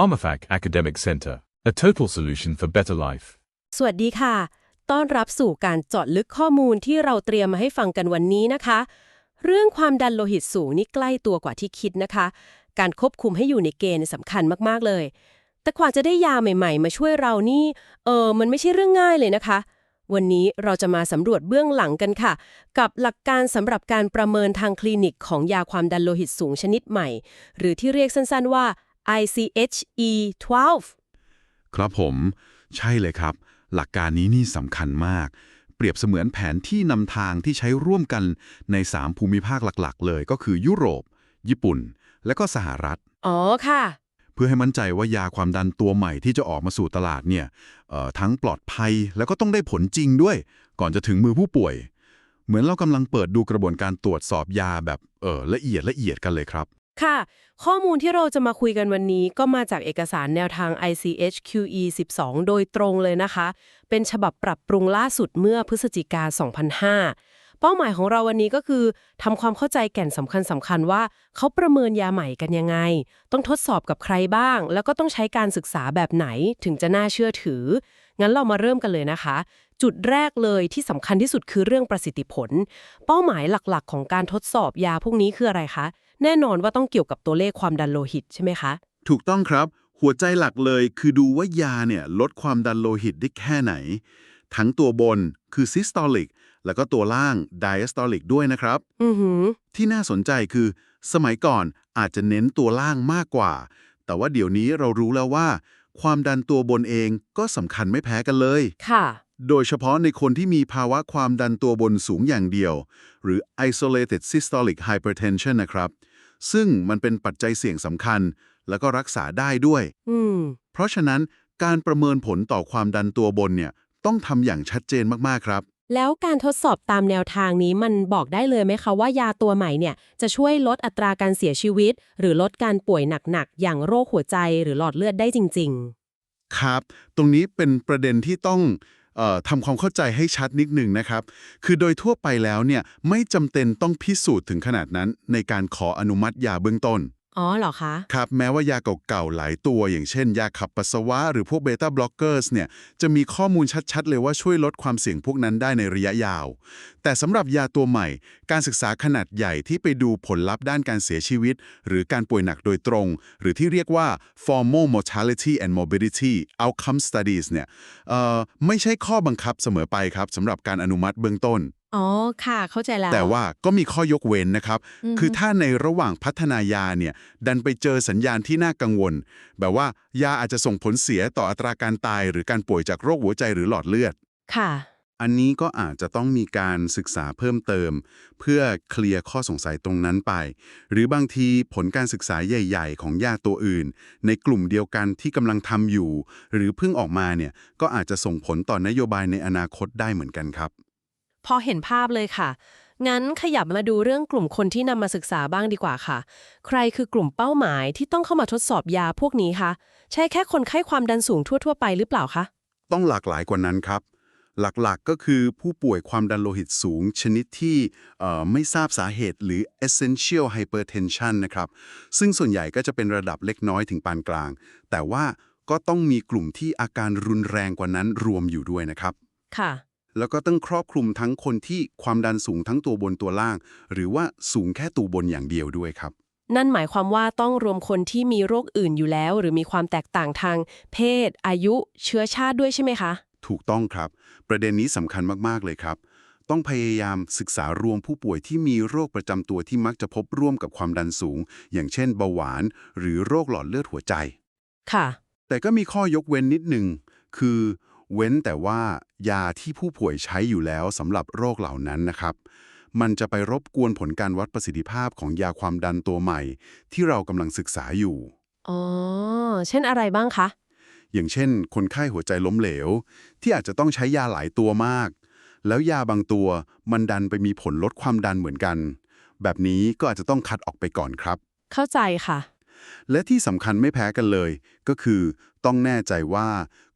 PharmaFac Academic Center, a total solution for better life. สวัสดีค่ะ ต้อนรับสู่การเจาะลึกข้อมูลที่เราเตรียมมาให้ฟังกันวันนี้นะคะ เรื่องความดันโลหิตสูงนี่ใกล้ตัวกว่าที่คิดนะคะ การควบคุมให้อยู่ในเกณฑ์สำคัญมากๆเลย แต่กว่าจะได้ยาใหม่ ๆ มาช่วยเรานี่ เออมันไม่ใช่เรื่องง่ายเลยนะคะ วันนี้เราจะมาสำรวจเบื้องหลังกันค่ะ กับหลักการสำหรับการประเมินทางคลินิกของยาความดันโลหิตสูงชนิดใหม่ หรือที่เรียกสั้นๆว่า ICHE12 ครับผม ใช่เลยครับ หลักการนี้นี่สำคัญมาก เปรียบเสมือนแผนที่นำทางที่ใช้ร่วมกันใน 3 ภูมิภาคหลักๆ เลยก็คือยุโรป ญี่ปุ่น และก็สหรัฐ อ๋อค่ะ เพื่อให้มั่นใจว่ายาความดันตัวใหม่ที่จะออกมาสู่ตลาดเนี่ยเอ่อทั้งปลอดภัยแล้วก็ต้องได้ผลจริงด้วย ก่อนจะถึงมือผู้ป่วย เหมือนเรากำลังเปิดดูกระบวนการตรวจสอบยาแบบเออละเอียดละเอียดกันเลยครับ ค่ะ ข้อมูลที่เราจะมาคุยกันวันนี้ก็มาจากเอกสารแนวทาง ICHQE 12 โดยตรงเลยนะคะ เป็นฉบับปรับปรุงล่าสุดเมื่อพฤศจิกา 2005 เป้าหมายของเราวันนี้ก็คือทำความเข้าใจแก่นสำคัญสำคัญว่า เขาประเมินยาใหม่กันยังไง ต้องทดสอบกับใครบ้าง แล้วก็ต้องใช้การศึกษาแบบไหนถึงจะน่าเชื่อถือ งั้นเรามาเริ่มกันเลยนะคะ จุดแรกเลยที่สำคัญที่สุดคือเรื่องประสิทธิผล เป้าหมายหลักๆ ของการทดสอบยาพวกนี้คืออะไรคะ แน่นอนว่าต้องเกี่ยวกับตัวเลขความดันโลหิตใช่ไหมคะ ถูกต้องครับ หัวใจหลักเลยคือดูว่ายาเนี่ยลดความดันโลหิตได้แค่ไหน ทั้งตัวบนคือ systolic แล้วก็ตัวล่าง diastolic ด้วยนะครับ อือหือ ที่น่าสนใจคือ สมัยก่อนอาจจะเน้นตัวล่างมากกว่า แต่ว่าเดี๋ยวนี้เรารู้แล้วว่า ความดันตัวบนเองก็สำคัญไม่แพ้กันเลย ค่ะ โดยเฉพาะในคนที่มีภาวะความดันตัวบนสูงอย่างเดียว หรือ isolated systolic hypertension นะครับ ซึ่งมันเป็นปัจจัยเสี่ยงสำคัญ แล้วก็รักษาได้ด้วย อืม เพราะฉะนั้นการประเมินผลต่อความดันตัวบนเนี่ยต้องทำอย่างชัดเจนมากๆครับ แล้วการทดสอบตามแนวทางนี้มันบอกได้เลยไหมคะว่ายาตัวใหม่เนี่ยจะช่วยลดอัตราการเสียชีวิต หรือลดการป่วยหนักๆอย่างโรคหัวใจหรือหลอดเลือดได้จริงครับ ตรงนี้เป็นประเด็นที่ต้องเออ ทำความเข้าใจให้ชัดนิดหนึ่งนะครับ คือโดยทั่วไปแล้วเนี่ยไม่จำเป็นต้องพิสูจน์ถึงขนาดนั้นในการขออนุมัติยาเบื้องต้น อ๋อเหรอคะ ครับแม้ว่ายาเก่าๆหลายตัวอย่างเช่น ยาขับปัสสาวะหรือพวกเบต้าบล็อกเกอร์สเนี่ยจะมีข้อมูลชัดๆ เลยว่าช่วยลดความเสี่ยงพวกนั้นได้ในระยะยาว แต่สำหรับยาตัวใหม่ การศึกษาขนาดใหญ่ที่ไปดูผลลัพธ์ด้านการเสียชีวิต หรือการป่วยหนักโดยตรง หรือที่เรียกว่า formal mortality and morbidity outcome studies เนี่ยไม่ใช่ข้อบังคับเสมอไปครับสำหรับการอนุมัติเบื้องต้น อ๋อค่ะเข้าใจแล้ว แต่ว่าก็มีข้อยกเว้นนะครับ คือถ้าในระหว่างพัฒนายาเนี่ย ดันไปเจอสัญญาณที่น่ากังวล แบบว่ายาอาจจะส่งผลเสียต่ออัตราการตาย หรือการป่วยจากโรคหัวใจหรือหลอดเลือด ค่ะ อันนี้ก็อาจจะต้องมีการศึกษาเพิ่มเติม เพื่อเคลียร์ข้อสงสัยตรงนั้นไป หรือบางทีผลการศึกษาใหญ่ ๆ ของยาตัวอื่น ในกลุ่มเดียวกันที่กำลังทำอยู่ หรือเพิ่งออกมาเนี่ยก็อาจจะส่งผลต่อนโยบายในอนาคตได้เหมือนกันครับ พอเห็นภาพเลยค่ะ งั้นขยับมาดูเรื่องกลุ่มคนที่นำมาศึกษาบ้างดีกว่าค่ะ ใครคือกลุ่มเป้าหมายที่ต้องเข้ามาทดสอบยาพวกนี้คะใช่แค่คนไข้ความดันสูงทั่ว ๆ ไปหรือเปล่าคะต้องหลากหลายกว่านั้นครับ หลักๆก็คือผู้ป่วยความดันโลหิตสูง ชนิดที่เอ่อไม่ทราบสาเหตุหรือ essential hypertension นะครับ ซึ่งส่วนใหญ่ก็จะเป็นระดับเล็กน้อยถึงปานกลาง แต่ว่าก็ต้องมีกลุ่มที่อาการรุนแรงกว่านั้นรวมอยู่ด้วยนะครับ ค่ะ แล้วก็ต้องครอบคลุมทั้งคนที่ความดันสูงทั้งตัวบนตัวล่าง หรือว่าสูงแค่ตัวบนอย่างเดียวด้วยครับ นั่นหมายความว่าต้องรวมคนที่มีโรคอื่นอยู่แล้ว หรือมีความแตกต่างทาง เพศ อายุ เชื้อชาติด้วยใช่ไหมคะ ถูกต้องครับ ประเด็นนี้สำคัญมากๆเลยครับ ต้องพยายามศึกษารวมผู้ป่วยที่มีโรคประจำตัวที่มักจะพบร่วมกับความดันสูง อย่างเช่น เบาหวาน หรือโรคหลอดเลือดหัวใจ ค่ะ แต่ก็มีข้อยกเว้นนิดหนึ่งคือ เว้นแต่ว่ายาที่ผู้ป่วยใช้อยู่แล้วสำหรับโรคเหล่านั้นนะครับ มันจะไปรบกวนผลการวัดประสิทธิภาพของยาความดันตัวใหม่ ที่เรากำลังศึกษาอยู่ อ๋อ เช่นอะไรบ้างคะ อย่างเช่น คนไข้หัวใจล้มเหลว ที่อาจจะต้องใช้ยาหลายตัวมาก แล้วยาบางตัวมันดันไปมีผลลดความดันเหมือนกัน แบบนี้ก็อาจจะต้องคัดออกไปก่อนครับ เข้าใจค่ะ และที่สำคัญไม่แพ้กันเลย ก็คือ ต้องแน่ใจว่า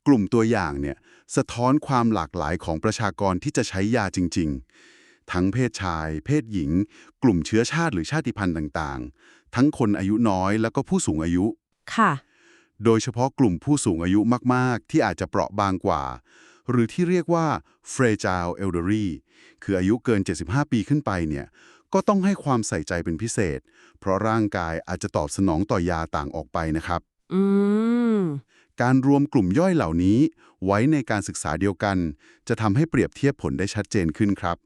กลุ่มตัวอย่างเนี่ยสะท้อนความหลากหลายของประชากรที่จะใช้ยาจริง ๆ ทั้งเพศชาย เพศหญิง กลุ่มเชื้อชาติหรือชาติพันธุ์ต่างๆ ทั้งคนอายุน้อยแล้วก็ผู้สูงอายุ ค่ะ โดยเฉพาะกลุ่มผู้สูงอายุมากๆ ที่อาจจะเปราะบางกว่า หรือที่เรียกว่า fragile elderly คืออายุเกิน 75 ปีขึ้นไปเนี่ยก็ต้องให้ความใส่ใจเป็นพิเศษ เพราะร่างกายอาจจะตอบสนองต่อยาต่างออกไปนะครับ อืม การรวมกลุ่มย่อยเหล่านี้ ไว้ในการศึกษาเดียวกัน จะทำให้เปรียบเทียบผลได้ชัดเจนขึ้นครับ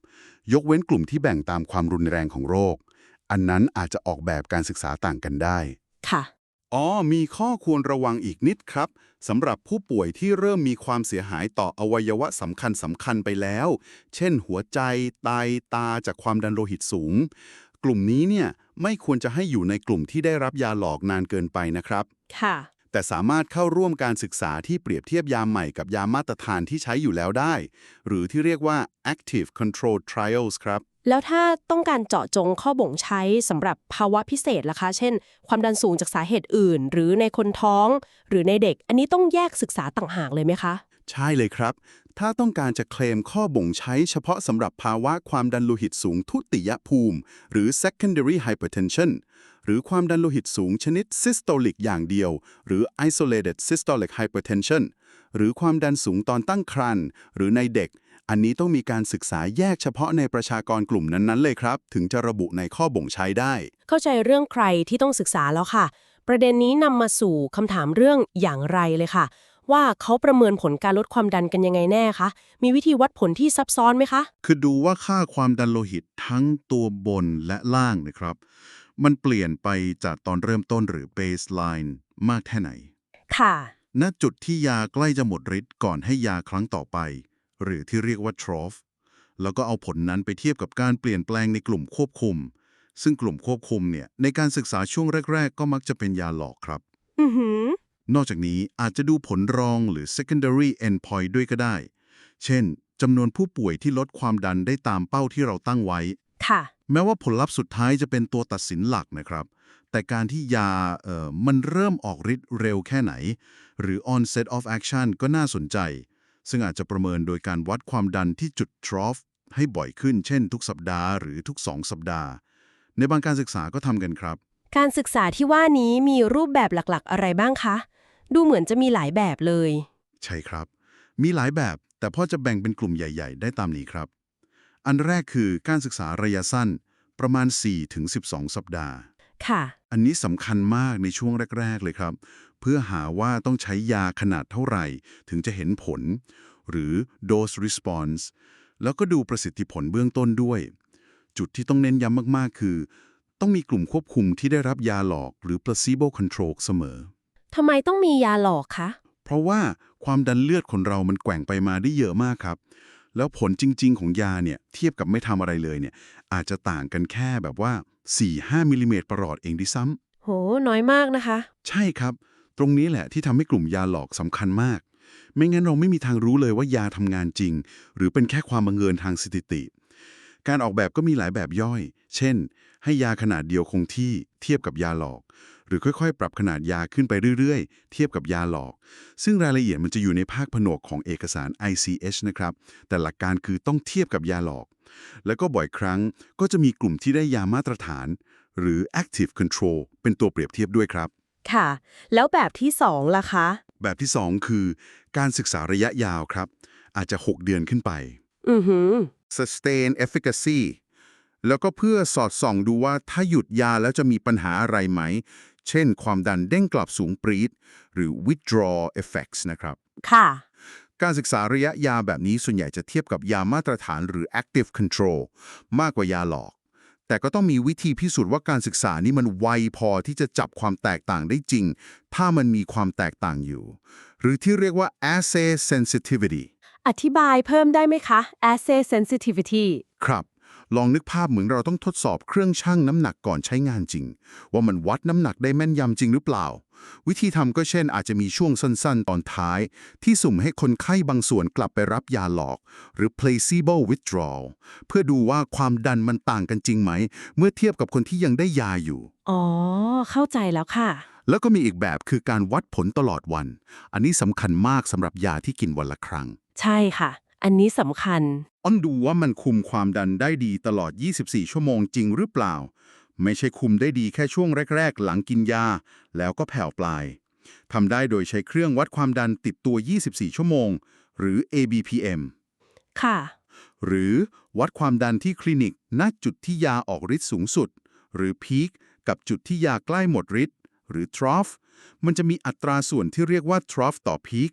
ยกเว้นกลุ่มที่แบ่งตามความรุนแรงของโรค อันนั้นอาจจะออกแบบการศึกษาต่างกันได้ ค่ะ อ๋อ มีข้อควรระวังอีกนิดครับสำหรับผู้ป่วยที่เริ่มมีความเสียหายต่ออวัยวะสำคัญสำคัญไปแล้ว เช่น หัวใจ ไต ตา จากความดันโลหิตสูง กลุ่มนี้เนี่ยไม่ควรจะให้อยู่ในกลุ่มที่ได้รับยาหลอกนานเกินไปนะครับ ค่ะ แต่สามารถเข้าร่วมการศึกษาที่เปรียบเทียบยาใหม่กับยามาตรฐานที่ใช้อยู่แล้วได้ หรือที่เรียกว่า active control trials ครับ แล้วถ้าต้องการเจาะจงข้อบ่งใช้สำหรับภาวะพิเศษล่ะคะ เช่น ความดันสูงจากสาเหตุอื่น หรือในคนท้อง หรือในเด็ก อันนี้ต้องแยกศึกษาต่างหากเลยไหมคะ ใช่เลยครับ ถ้าต้องการจะเคลมข้อบ่งใช้เฉพาะสำหรับภาวะความดันโลหิตสูงทุติยภูมิ หรือ secondary hypertension หรือความดันโลหิตสูงชนิด systolic อย่างเดียว หรือ isolated systolic hypertension หรือความดันสูงตอนตั้งครรภ์หรือในเด็ก อันนี้ต้องมีการศึกษาแยกเฉพาะในประชากรกลุ่มนั้นๆ เลยครับ ถึงจะระบุในข้อบ่งใช้ได้ เข้าใจเรื่องใครที่ต้องศึกษาแล้วค่ะ ประเด็นนี้นำมาสู่คำถามเรื่องอย่างไรเลยค่ะ ว่าเขาประเมินผลการลดความดันกันยังไงแน่คะ มีวิธีวัดผลที่ซับซ้อนไหมคะ คือดูว่าค่าความดันโลหิตทั้งตัวบนและล่างนะครับ มันเปลี่ยนไปจากตอนเริ่มต้นหรือ baseline มากแค่ไหน ค่ะ ณ จุดที่ยาใกล้จะหมดฤทธิ์ก่อนให้ยาครั้งต่อไป หรือที่เรียกว่า trough แล้วก็เอาผลนั้นไปเทียบกับการเปลี่ยนแปลงในกลุ่มควบคุม ซึ่งกลุ่มควบคุมเนี่ยในการศึกษาช่วงแรก ๆ ก็มักจะเป็นยาหลอกครับ อือหือ นอกจากนี้อาจจะดูผลรองหรือ secondary endpoint ด้วยก็ได้ เช่นจำนวนผู้ป่วยที่ลดความดันได้ตามเป้าที่เราตั้งไว้ ค่ะ แม้ว่าผลลัพธ์สุดท้ายจะเป็นตัวตัดสินหลักนะครับ แต่การที่ยาเอ่อมันเริ่มออกฤทธิ์เร็วแค่ไหน หรือ onset of action ก็น่าสนใจ ซึ่งอาจจะประเมินโดยการวัดความดันที่จุด trough ให้บ่อยขึ้น เช่น ทุกสัปดาห์หรือทุก 2 สัปดาห์ ในบางการศึกษาก็ทำกันครับ การศึกษาที่ว่านี้มีรูปแบบหลักๆ อะไรบ้างคะ ดูเหมือนจะมีหลายแบบเลย ใช่ครับ มีหลายแบบแต่พ่อจะแบ่งเป็นกลุ่มใหญ่ ๆ ได้ตามนี้ครับ อันแรกคือการศึกษาระยะสั้นประมาณ 4-12 สัปดาห์ ค่ะ อันนี้สำคัญมากในช่วงแรก ๆ เลยครับ เพื่อหาว่าต้องใช้ยาขนาดเท่าไหร่ ถึงจะเห็นผล หรือ dose response แล้วก็ดูประสิทธิผลเบื้องต้นด้วย จุดที่ต้องเน้นย้ำมากๆ คือ ต้องมีกลุ่มควบคุมที่ได้รับยาหลอกหรือ placebo control เสมอ ทำไมต้องมียาหลอกคะ เพราะว่าความดันเลือดคนเรามันแกว่งไปมาได้เยอะมากครับ แล้วผลจริง ๆ ของยาเนี่ยเทียบกับไม่ทำอะไรเลยเนี่ยอาจจะต่างกันแค่แบบว่า 4-5มิลลิเมตรประหลอดเองดิซ้ำโห น้อยมากนะคะ ใช่ครับ ตรงนี้แหละที่ทำให้กลุ่มยาหลอกสำคัญมาก ไม่งั้นเราไม่มีทางรู้เลยว่ายาทำงานจริง หรือเป็นแค่ความบังเอิญทางสถิติ การออกแบบก็มีหลายแบบย่อย เช่น ให้ยาขนาดเดียวคงที่เทียบกับยาหลอก หรือค่อยๆ ปรับขนาดยาขึ้นไปเรื่อยๆ เทียบกับยาหลอก ซึ่งรายละเอียดมันจะอยู่ในภาคผนวกของเอกสาร ICH นะครับ แต่หลักการคือต้องเทียบกับยาหลอก แล้วก็บ่อยครั้งก็จะมีกลุ่มที่ได้ยามาตรฐาน หรือ active control เป็นตัวเปรียบเทียบด้วยครับ ค่ะ แล้วแบบที่สองล่ะคะ แบบที่ 2 คือ การศึกษาระยะยาวครับ อาจจะ 6 เดือนขึ้นไป อือหือ sustain efficacy แล้วก็เพื่อสอดส่องดูว่าถ้าหยุดยาแล้วจะมีปัญหาอะไรไหม เช่น ความดันเด้งกลับสูงปรีดหรือ withdraw effects นะครับ ค่ะ การศึกษาระยะยาวแบบนี้ส่วนใหญ่จะเทียบกับยามาตรฐานหรือ active control มากกว่ายาหลอก แต่ก็ต้องมีวิธีพิสูจน์ว่าการศึกษานี้มันไวพอที่จะจับความแตกต่างได้จริง ถ้ามันมีความแตกต่างอยู่ หรือที่เรียกว่า assay sensitivity อธิบายเพิ่มได้ไหมคะ assay sensitivity ครับ ลองนึกภาพเหมือนเราต้องทดสอบเครื่องชั่งน้ำหนักก่อนใช้งานจริง ว่ามันวัดน้ำหนักได้แม่นยำจริงหรือเปล่า วิธีทำก็เช่นอาจจะมีช่วงสั้นๆ ตอนท้าย ที่สุ่มให้คนไข้บางส่วนกลับไปรับยาหลอก หรือ placebo withdrawal เพื่อดูว่าความดันมันต่างกันจริงไหม เมื่อเทียบกับคนที่ยังได้ยาอยู่ อ๋อ เข้าใจแล้วค่ะ แล้วก็มีอีกแบบคือการวัดผลตลอดวัน อันนี้สำคัญมากสำหรับยาที่กินวันละครั้ง ใช่ค่ะ อันนี้สำคัญ อ้อนดูว่ามันคุมความดันได้ดีตลอด 24 ชั่วโมงจริงหรือเปล่า ไม่ใช่คุมได้ดีแค่ช่วงแรก ๆ หลังกินยา แล้วก็แผ่วปลายทำได้โดยใช้เครื่องวัดความดันติดตัว 24 ชั่วโมง หรือ ABPM ค่ะ หรือวัดความดันที่คลินิกณจุดที่ยาออกฤทธิ์สูงสุด หรือ peak กับจุดที่ยาใกล้หมดฤทธิ์ หรือ trough มันจะมีอัตราส่วนที่เรียกว่า trough ต่อ peak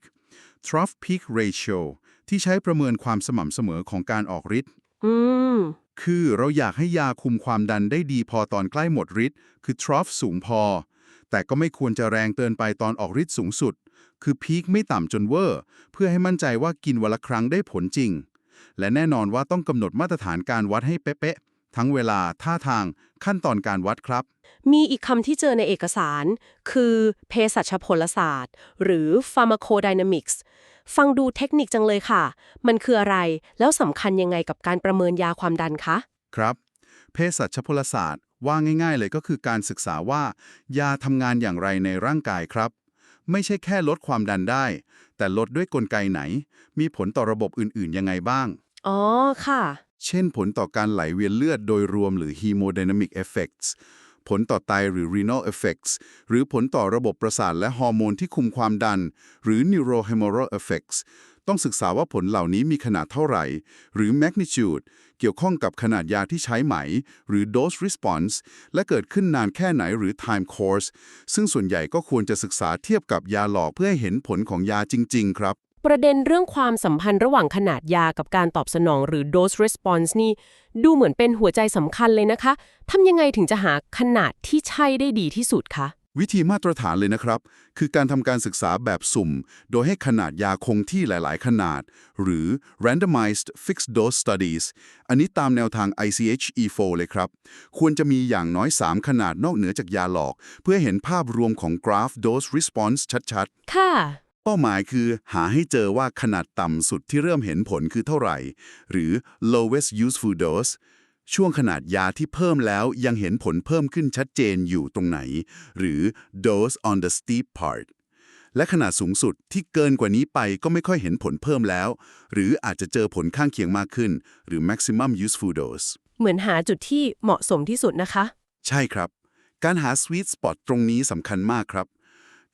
trough peak ratio ที่ใช้ประเมินความสม่ำเสมอของการออกฤทธิ์อืม คือเราอยากให้ยาคุมความดันได้ดีพอตอนใกล้หมดฤทธิ์คือ trough สูงพอ แต่ก็ไม่ควรจะแรงเกินไปตอนออกฤทธิ์สูงสุด คือพีคไม่ต่ำจนเวอร์ เพื่อให้มั่นใจว่ากินวันละครั้งได้ผลจริง และแน่นอนว่าต้องกำหนดมาตรฐานการวัดให้เป๊ะๆทั้งเวลาท่าทางขั้นตอนการวัดครับ มีอีกคำที่เจอในเอกสาร คือเภสัชพลศาสตร์ หรือ pharmacodynamics ฟังดูเทคนิคจังเลยค่ะ มันคืออะไร แล้วสำคัญยังไงกับการประเมินยาความดันคะ ครับ เภสัชพลศาสตร์ว่าง่ายๆเลยก็คือการศึกษาว่า ยาทำงานอย่างไรในร่างกายครับ ไม่ใช่แค่ลดความดันได้ แต่ลดด้วยกลไกไหน มีผลต่อระบบอื่นๆยังไงบ้าง อ๋อ ค่ะ เช่นผลต่อการไหลเวียนเลือดโดยรวมหรือ hemodynamic effects ผลต่อไตหรือ renal effects หรือผลต่อระบบประสาทและฮอร์โมนที่คุมความดัน หรือ neurohumoral effects ต้องศึกษาว่าผลเหล่านี้มีขนาดเท่าไหร่ หรือ magnitude เกี่ยวข้องกับขนาดยาที่ใช้ไหม หรือ dose response และเกิดขึ้นนานแค่ไหนหรือ time course ซึ่งส่วนใหญ่ก็ควรจะศึกษาเทียบกับยาหลอกเพื่อให้เห็นผลของยาจริง ๆ ครับ ประเด็นเรื่องความสัมพันธ์ระหว่างขนาดยากับการตอบสนองหรือ dose response นี่ ดูเหมือนเป็นหัวใจสำคัญเลยนะคะทำยังไงถึงจะหาขนาดที่ใช่ได้ดีที่สุดคะวิธีมาตรฐานเลยนะครับ คือการทำการศึกษาแบบสุ่ม โดยให้ขนาดยาคงที่หลายๆ ขนาด หรือ randomized fixed dose studies อันนี้ตามแนวทาง ICH E4 เลยครับ ควรจะมีอย่างน้อย 3 ขนาดนอกเหนือจากยาหลอก เพื่อเห็นภาพรวมของกราฟ dose response ชัดๆ ค่ะ เป้าหมายคือหาให้เจอว่าขนาดต่ำสุดที่เริ่มเห็นผลคือเท่าไหร่ หรือ lowest useful dose ช่วงขนาดยาที่เพิ่มแล้วยังเห็นผลเพิ่มขึ้นชัดเจนอยู่ตรงไหน หรือ dose on the steep part และขนาดสูงสุดที่เกินกว่านี้ไปก็ไม่ค่อยเห็นผลเพิ่มแล้ว หรืออาจจะเจอผลข้างเคียงมากขึ้น หรือ maximum useful dose เหมือนหาจุดที่เหมาะสมที่สุดนะคะ ใช่ครับ การหา sweet spot ตรงนี้สำคัญมากครับ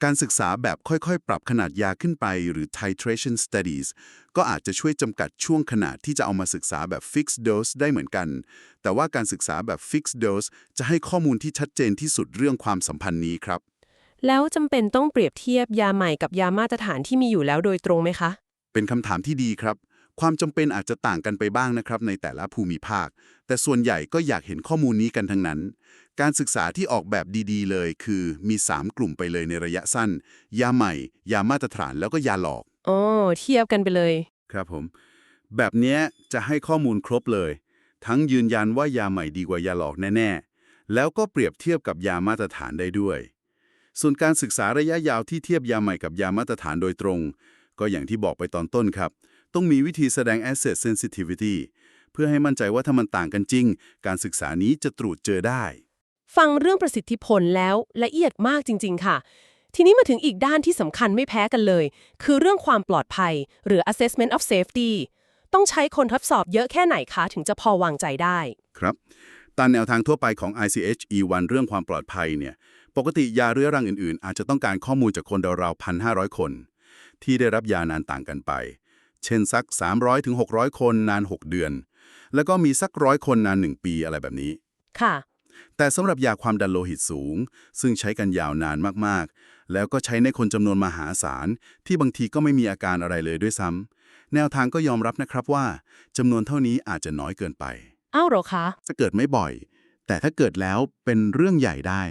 การศึกษาแบบค่อยๆ ปรับขนาดยาขึ้นไปหรือ titration studies ก็อาจจะช่วยจำกัดช่วงขนาดที่จะเอามาศึกษาแบบ fixed dose ได้เหมือนกัน แต่ว่าการศึกษาแบบ fixed dose จะให้ข้อมูลที่ชัดเจนที่สุดเรื่องความสัมพันธ์นี้ครับ แล้วจำเป็นต้องเปรียบเทียบยาใหม่กับยามาตรฐานที่มีอยู่แล้วโดยตรงไหมคะ เป็นคำถามที่ดีครับ ความจำเป็นอาจจะต่างกันไปบ้างนะครับในแต่ละภูมิภาค แต่ส่วนใหญ่ก็อยากเห็นข้อมูลนี้กันทั้งนั้น การศึกษาที่ออกแบบดีๆ เลยคือมี 3 กลุ่มไปเลยในระยะสั้น ยาใหม่ ยามาตรฐานแล้วก็ยาหลอกอ๋อเทียบกันไปเลย ครับผม แบบเนี้ยจะให้ข้อมูลครบเลย ทั้งยืนยันว่ายาใหม่ดีกว่ายาหลอกแน่ ๆ แล้วก็เปรียบเทียบกับยามาตรฐานได้ด้วย ส่วนการศึกษาระยะยาวที่เทียบยาใหม่กับยามาตรฐานโดยตรง ก็อย่างที่บอกไปตอนต้นครับ ต้องมีวิธีแสดง asset sensitivity เพื่อให้มั่นใจว่าถ้ามันต่างกันจริง การศึกษานี้จะตรวจเจอได้ ฟังเรื่องประสิทธิผลแล้วละเอียดมากจริง ๆ ค่ะ ทีนี้มาถึงอีกด้านที่สำคัญไม่แพ้กันเลย คือเรื่องความปลอดภัย หรือ assessment of safety ต้องใช้คนทดสอบเยอะแค่ไหนคะ ถึงจะพอวางใจได้ ครับตามแนวทางทั่วไปของ ICH E1 เรื่องความปลอดภัยเนี่ย ปกติยาเรื้อรังอื่นๆ อาจจะต้องการข้อมูลจากคนราวๆ1,500 คน ที่ได้รับยานานต่างกันไป เช่นสัก 300-600ถึง600คนนาน 6 เดือน แล้วก็มีสักร้อยคนนาน 1 ปีอะไรแบบนี้ ค่ะ แต่สำหรับยาความดันโลหิตสูง ซึ่งใช้กันยาวนานมากๆ แล้วก็ใช้ในคนจำนวนมหาศาล ที่บางทีก็ไม่มีอาการอะไรเลยด้วยซ้ำแนวทางก็ยอมรับนะครับว่าจำนวนเท่านี้อาจจะน้อยเกินไป อ้าวเหรอคะจะเกิดไม่บ่อย แต่ถ้าเกิดแล้วเป็นเรื่องใหญ่ได้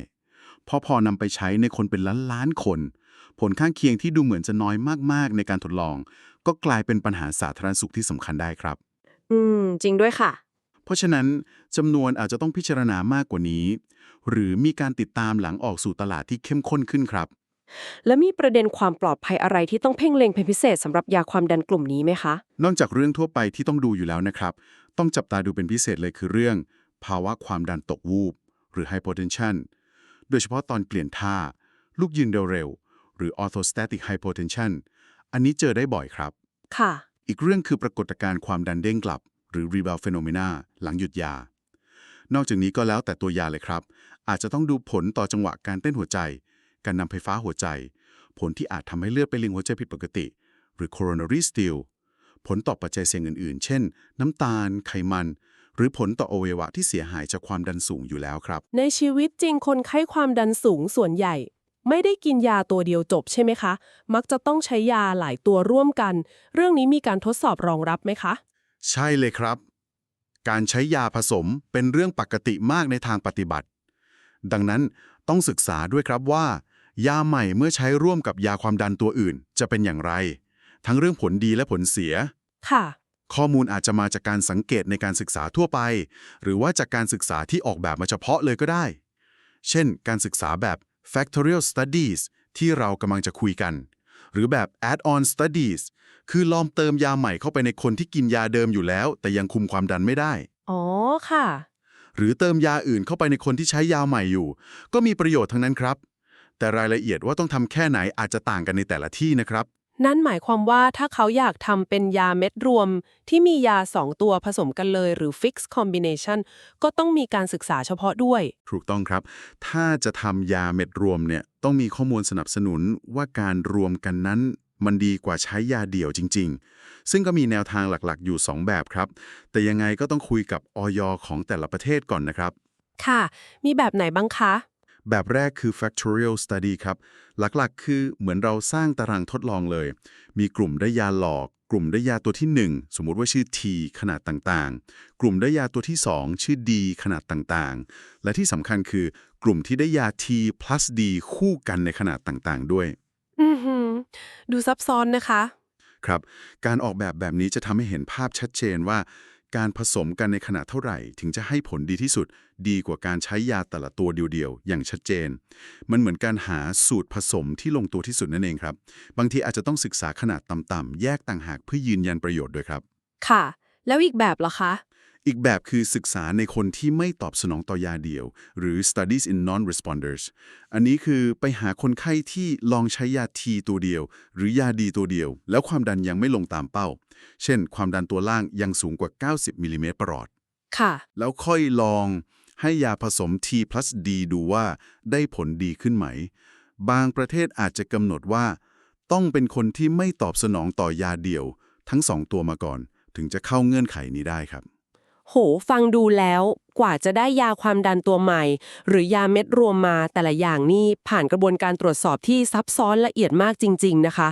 เพราะพอนำไปใช้ในคนเป็นล้านล้านๆคน ผลข้างเคียงที่ดูเหมือนจะน้อยมากๆ ในการทดลอง ก็กลายเป็นปัญหาสาธารณสุขที่สำคัญได้ครับ อืม จริงด้วยค่ะเพ ราะฉะนั้นจำนวนอาจจะต้องพิจารณามากกว่านี้ หรือมีการติดตามหลังออกสู่ตลาดที่เข้มข้นขึ้นครับ แล้วมีประเด็นความปลอดภัยอะไรที่ต้องเพ่งเล็งเป็นพิเศษสำหรับยาความดันกลุ่มนี้ไหมคะ นอกจากเรื่องทั่วไปที่ต้องดูอยู่แล้วนะครับ ต้องจับตาดูเป็นพิเศษเลยคือเรื่อง ภาวะความดันตกวูบ หรือ hypotension โดยเฉพาะตอนเปลี่ยนท่า ลูกยืนเร็วๆหรือ orthostatic hypotension อันนี้เจอได้บ่อยครับ ค่ะ อีกเรื่องคือปรากฏการณ์ความดันเด้งกลับ หรือ rebound phenomena หลังหยุดยา นอกจากนี้ก็แล้วแต่ตัวยาเลยครับ อาจจะต้องดูผลต่อจังหวะการเต้นหัวใจ การนำไฟฟ้าหัวใจ ผลที่อาจทำให้เลือดไปเลี้ยงหัวใจผิดปกติ หรือ coronary steal ผลต่อปัจจัยเสี่ยงอื่นๆ เช่น น้ำตาล ไขมัน หรือผลต่ออวัยวะที่เสียหายจากความดันสูงอยู่แล้วครับ ในชีวิตจริงคนไข้ความดันสูงส่วนใหญ่ ไม่ได้กินยาตัวเดียวจบใช่ไหมคะ มักจะต้องใช้ยาหลายตัวร่วมกัน เรื่องนี้มีการทดสอบรองรับไหมคะ ใช่เลยครับ การใช้ยาผสมเป็นเรื่องปกติมากในทางปฏิบัติ ดังนั้นต้องศึกษาด้วยครับว่า ยาใหม่เมื่อใช้ร่วมกับยาความดันตัวอื่น จะเป็นอย่างไร ทั้งเรื่องผลดีและผลเสีย ค่ะ ข้อมูลอาจจะมาจากการสังเกตในการศึกษาทั่วไป หรือว่าจากการศึกษาที่ออกแบบมาเฉพาะเลยก็ได้ เช่น การศึกษาแบบ factorial studies ที่เรากำลังจะคุยกัน หรือแบบ add-on studies คือลองเติมยาใหม่เข้าไปในคนที่กินยาเดิมอยู่แล้ว แต่ยังคุมความดันไม่ได้ อ๋อค่ะ หรือเติมยาอื่นเข้าไปในคนที่ใช้ยาใหม่อยู่ ก็มีประโยชน์ทั้งนั้นครับ แต่รายละเอียดว่าต้องทำแค่ไหนอาจจะต่างกันในแต่ละที่นะครับ นั่นหมายความว่าถ้าเขาอยากทำเป็นยาเม็ดรวม ที่มียา 2 ตัวผสมกันเลยหรือ fix combination ก็ต้องมีการศึกษาเฉพาะด้วย ถูกต้องครับ ถ้าจะทำยาเม็ดรวมเนี่ยต้องมีข้อมูลสนับสนุนว่าการรวมกันนั้นมันดีกว่าใช้ยาเดี่ยวจริง ๆ ซึ่งก็มีแนวทางหลักๆ อยู่ 2 แบบครับ แต่ยังไงก็ต้องคุยกับออยของแต่ละประเทศก่อนนะครับ ค่ะ มีแบบไหนบ้างคะ แบบแรกคือ factorial study ครับ หลักๆ คือเหมือนเราสร้างตารางทดลองเลย มีกลุ่มได้ยาหลอก กลุ่มได้ยาตัวที่ 1 สมมุติว่าชื่อ T ขนาดต่างๆ กลุ่มได้ยาตัวที่ 2 ชื่อ D ขนาดต่างๆ และที่สำคัญคือกลุ่มที่ได้ยา T plus D คู่กันในขนาดต่างๆ ด้วย อือหือดูซับซ้อนนะคะ ครับ การออกแบบแบบนี้จะทำให้เห็นภาพชัดเจนว่า การผสมกันในขนาดเท่าไหร่ ถึงจะให้ผลดีที่สุด ดีกว่าการใช้ยาแต่ละตัวเดียวๆ อย่างชัดเจน มันเหมือนการหาสูตรผสมที่ลงตัวที่สุดนั่นเองครับ บางทีอาจจะต้องศึกษาขนาดต่ำๆ แยกต่างหากเพื่อยืนยันประโยชน์ด้วยครับ ค่ะ แล้วอีกแบบเหรอคะ อีกแบบคือศึกษาในคนที่ไม่ตอบสนองต่อยาเดียว หรือ studies in non-responders อันนี้คือไปหาคนไข้ที่ลองใช้ยาทีตัวเดียว หรือยาดีตัวเดียว แล้วความดันยังไม่ลงตามเป้า เช่น ความดันตัวล่างยังสูงกว่า 90มิลลิเมตรประหลอด ค่ะ แล้วค่อยลองให้ยาผสม T plus D ดูว่าได้ผลดีขึ้นไหม บางประเทศอาจจะกำหนดว่า ต้องเป็นคนที่ไม่ตอบสนองต่อยาเดียว ทั้งสองตัวมาก่อน ถึงจะเข้าเงื่อนไขนี้ได้ครับ โห ฟังดูแล้วกว่าจะได้ยาความดันตัวใหม่ หรือยาเม็ดรวมมาแต่ละอย่างนี่ผ่านกระบวนการตรวจสอบที่ซับซ้อนละเอียดมากจริง ๆ นะคะ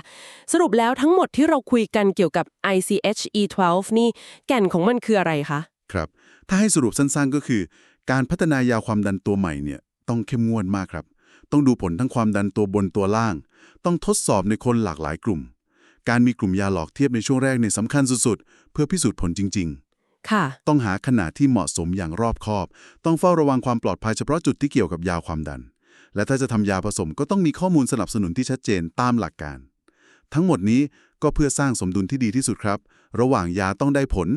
สรุปแล้วทั้งหมดที่เราคุยกันเกี่ยวกับ ICH E12 นี่แก่นของมันคืออะไรคะ ครับ ถ้าให้สรุปสั้นๆก็คือ การพัฒนายาความดันตัวใหม่เนี่ยต้องเข้มงวดมากครับ ต้องดูผลทั้งความดันตัวบนตัวล่าง ต้องทดสอบในคนหลากหลายกลุ่ม การมีกลุ่มยาหลอกเทียบในช่วงแรกเนี่ยสำคัญสุดๆ เพื่อพิสูจน์ผลจริง ๆ ค่ะ ต้องหาขนาดที่เหมาะสมอย่างรอบคอบ ต้องเฝ้าระวังความปลอดภัยเฉพาะจุดที่เกี่ยวกับยาความดัน และถ้าจะทำยาผสมก็ต้องมีข้อมูลสนับสนุนที่ชัดเจนตามหลักการ ทั้งหมดนี้ก็เพื่อสร้างสมดุลที่ดีที่สุดครับ ระหว่างยาต้องได้ผล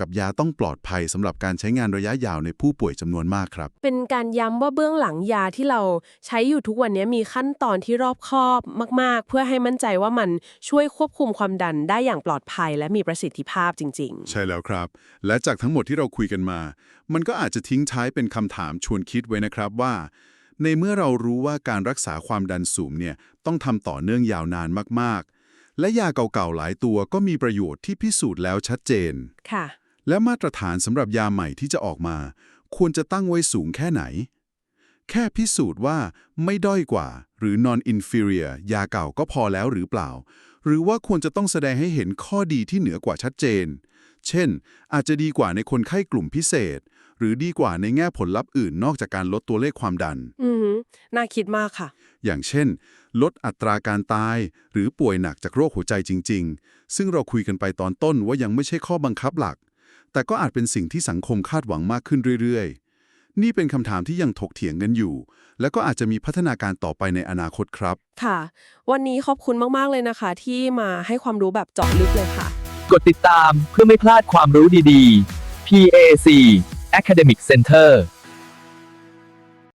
กับยาต้องปลอดภัยสำหรับการใช้งานระยะยาวในผู้ป่วยจำนวนมากครับ เป็นการย้ำว่าเบื้องหลังยาที่เราใช้อยู่ทุกวันนี้มีขั้นตอนที่รอบคอบมาก ๆ เพื่อให้มั่นใจว่ามันช่วยควบคุมความดันได้อย่างปลอดภัย และมีประสิทธิภาพจริงใช่แล้วครับ และจากทั้งหมดที่เราคุยกันมา มันก็อาจจะทิ้งท้ายเป็นคำถามชวนคิดไว้นะครับว่า ในเมื่อเรารู้ว่าการรักษาความดันสูงเนี่ยต้องทำต่อเนื่องยาวนานมาก ๆและยาเก่าๆ หลายตัวก็มีประโยชน์ที่พิสูจน์แล้วชัดเจนๆค่ะ และมาตรฐานสำหรับยาใหม่ที่จะออกมา ควรจะตั้งไว้สูงแค่ไหน แค่พิสูจน์ว่าไม่ด้อยกว่า หรือ non inferior ยาเก่าก็พอแล้วหรือเปล่า หรือว่าควรจะต้องแสดงให้เห็นข้อดีที่เหนือกว่าชัดเจน เช่น อาจจะดีกว่าในคนไข้กลุ่มพิเศษ หรือดีกว่าในแง่ผลลัพธ์อื่นนอกจากการลดตัวเลขความดัน อือหือน่าคิดมากค่ะ อย่างเช่น ลดอัตราการตาย หรือป่วยหนักจากโรคหัวใจจริง ๆ ซึ่งเราคุยกันไปตอนต้นว่ายังไม่ใช่ข้อบังคับหลัก แต่ก็อาจเป็นสิ่งที่สังคมคาดหวังมากขึ้นเรื่อยๆ นี่เป็นคำถามที่ยังถกเถียงกันอยู่ และก็อาจจะมีพัฒนาการต่อไปในอนาคตครับ ค่ะ วันนี้ขอบคุณมากๆเลยนะคะ ที่มาให้ความรู้แบบเจาะลึกเลยค่ะ กดติดตามเพื่อไม่พลาดความรู้ดีๆ PAC Academic Center